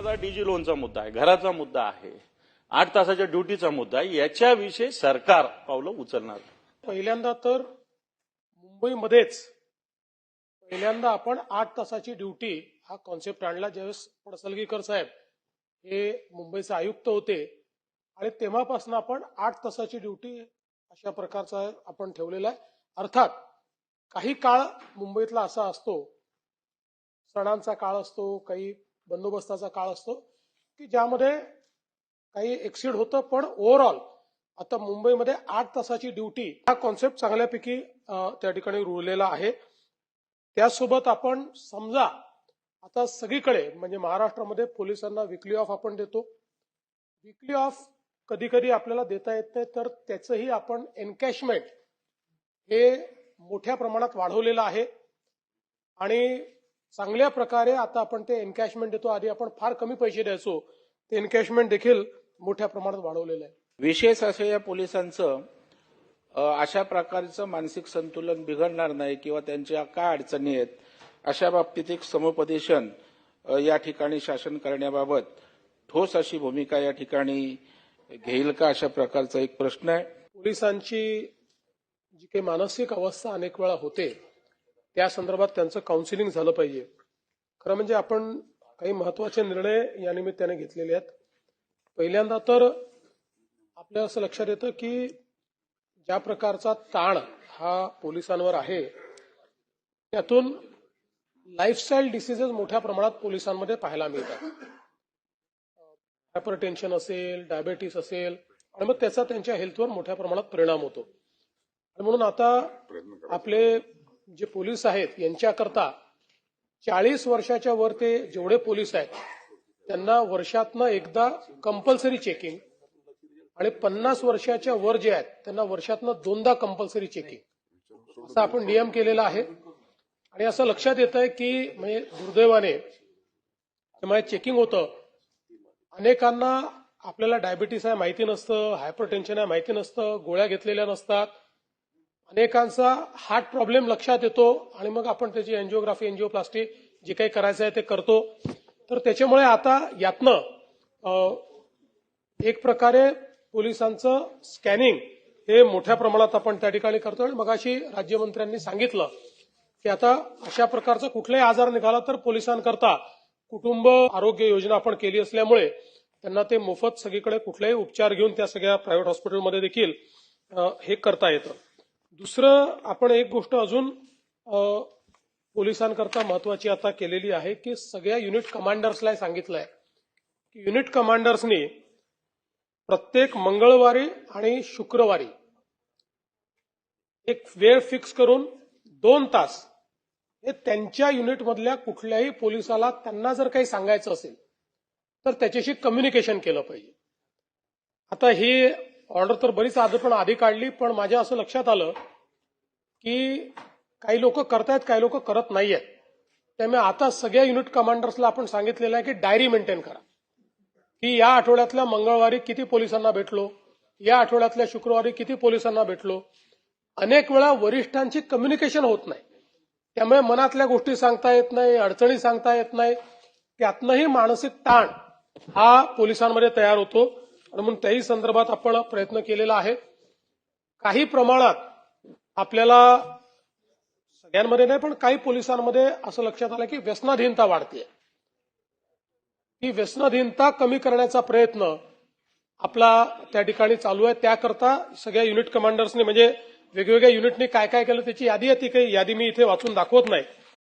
माझा डीजी लोनचा मुद्दा आहे घराचा मुद्दा आहे आठ तासाच्या ड्युटीचा मुद्दा आहे याच्याविषयी सरकार पावलं उचलणार पहिल्यांदा तर मुंबईमध्येच पहिल्यांदा आपण आठ तासाची ड्युटी हा कॉन्सेप्ट आणला ज्यावेळेस पडसलगीकर साहेब हे मुंबईचे आयुक्त होते. आणि तेव्हापासून आपण आठ तासाची ड्युटी अशा प्रकारचा आपण ठेवलेला आहे. अर्थात काही काळ मुंबईतला असा असतो सणांचा काळ असतो काही बंदोबस्ताचा काळ असतो की ज्यामध्ये काही एक्सिड होतं पण ओव्हरऑल आता मुंबईमध्ये आठ तासाची ड्युटी हा कॉन्सेप्ट चांगल्यापैकी त्या ठिकाणी रुळलेला आहे. त्यासोबत आपण समजा आता सगळीकडे म्हणजे महाराष्ट्रामध्ये पोलिसांना विकली ऑफ आपण देतो. विकली ऑफ कधी कधी आपल्याला देता येत नाही तर त्याचंही आपण एनकॅशमेंट हे मोठ्या प्रमाणात वाढवलेलं आहे. आणि चांगल्या प्रकारे आता आपण ते एनकॅशमेंट देतो. आधी आपण फार कमी पैसे द्यायचो. ते एनकॅशमेंट देखील मोठ्या प्रमाणात वाढवलेलं आहे. विशेष असं या पोलिसांचं अशा प्रकारचं मानसिक संतुलन बिघडणार नाही किंवा त्यांच्या काय अडचणी आहेत अशा बाबतीत एक समुपदेशन या ठिकाणी शासन करण्याबाबत ठोस अशी भूमिका या ठिकाणी घेईल का अशा प्रकारचा एक प्रश्न आहे. पोलिसांची जी काही मानसिक अवस्था अनेक वेळा होते त्या संदर्भात त्यांचं काउन्सिलिंग झालं पाहिजे. खरं म्हणजे आपण काही महत्त्वाचे निर्णय या निमित्ताने घेतलेले आहेत. पहिल्यांदा तर आपल्या असं लक्षात येतं की ज्या प्रकारचा ताण हा पोलिसांवर आहे त्यातून लाईफस्टाईल डिसिजेस मोठ्या प्रमाणात पोलिसांमध्ये पाहायला मिळतात. हायपर टेन्शन असेल डायबेटीस असेल आणि मग त्याचा त्यांच्या हेल्थवर मोठ्या प्रमाणात परिणाम होतो. आणि म्हणून आता आपले जे पोलीस आहेत यांच्याकरता चाळीस वर्षाच्या वर ते जेवढे पोलीस आहेत त्यांना वर्षातनं एकदा कंपल्सरी चेकिंग आणि पन्नास वर्षाच्या वर जे आहेत त्यांना वर्षातनं दोनदा कंपल्सरी चेकिंग असा आपण नियम केलेला आहे. आणि असं लक्षात येत आहे की म्हणजे दुर्दैवाने त्यामुळे चेकिंग होतं अनेकांना आपल्याला डायबिटीस आहे माहिती नसतं हायपर टेन्शन आहे माहिती नसतं गोळ्या घेतलेल्या नसतात अनेकांचा हार्ट प्रॉब्लेम लक्षात येतो आणि मग आपण त्याची एन्जिओग्राफी एन्जिओप्लास्टी जे काही करायचं आहे ते करतो. तर त्याच्यामुळे आता यातनं एक प्रकारे पोलिसांचं स्कॅनिंग हे मोठ्या प्रमाणात आपण त्या ठिकाणी करतो आणि मगाशी राज्यमंत्र्यांनी सांगितलं की आता अशा प्रकारचा कुठलाही आजार निघाला तर पोलिसांकरता कुटुंब आरोग्य योजना आपण केली असल्यामुळे त्यांना ते मोफत सगळीकडे कुठलेही उपचार घेऊन त्या सगळ्या प्रायव्हेट हॉस्पिटलमध्ये देखील हे करता येतं. दुसरं आपण एक गोष्ट अजून पोलिसांकरता महत्वाची आता केलेली आहे की सगळ्या युनिट कमांडर्सला सांगितलंय की युनिट कमांडर्सनी प्रत्येक मंगळवारी आणि शुक्रवारी एक वेळ फिक्स करून दोन तास हे त्यांच्या युनिटमधल्या कुठल्याही पोलिसाला त्यांना जर काही सांगायचं असेल तर त्याच्याशी कम्युनिकेशन केलं पाहिजे. आता ही ऑर्डर तर बरीच आधी पण आधी काढली पण माझ्या असं लक्षात आलं की काही लोक करतायत काही लोक करत नाहीयेत. त्यामुळे आता सगळ्या युनिट कमांडर्सला आपण सांगितलेलं आहे की डायरी मेंटेन करा. की या आठवड्यातल्या मंगळवारी किती पोलिसांना भेटलो या आठवड्यातल्या शुक्रवारी किती पोलिसांना भेटलो. अनेक वेळा वरिष्ठांची कम्युनिकेशन होत नाही. त्यामुळे मनातल्या गोष्टी सांगता येत नाही अडचणी सांगता येत नाही. त्यातनंही मानसिक ताण हा पोलिसांमध्ये तयार होतो. आणि म्हणून त्याही संदर्भात आपण प्रयत्न केलेला आहे. काही प्रमाणात आपल्याला सगळ्यांमध्ये नाही पण काही पोलिसांमध्ये असं लक्षात आलं की व्यसनाधीनता वाढते ही व्यसनाधीनता कमी करण्याचा प्रयत्न आपला त्या ठिकाणी चालू आहे. त्याकरता सगळ्या युनिट कमांडर्सनी म्हणजे वेगवेगळ्या युनिटनी काय काय केलं त्याची यादी आहे ती काही यादी मी इथे वाचून दाखवत नाही.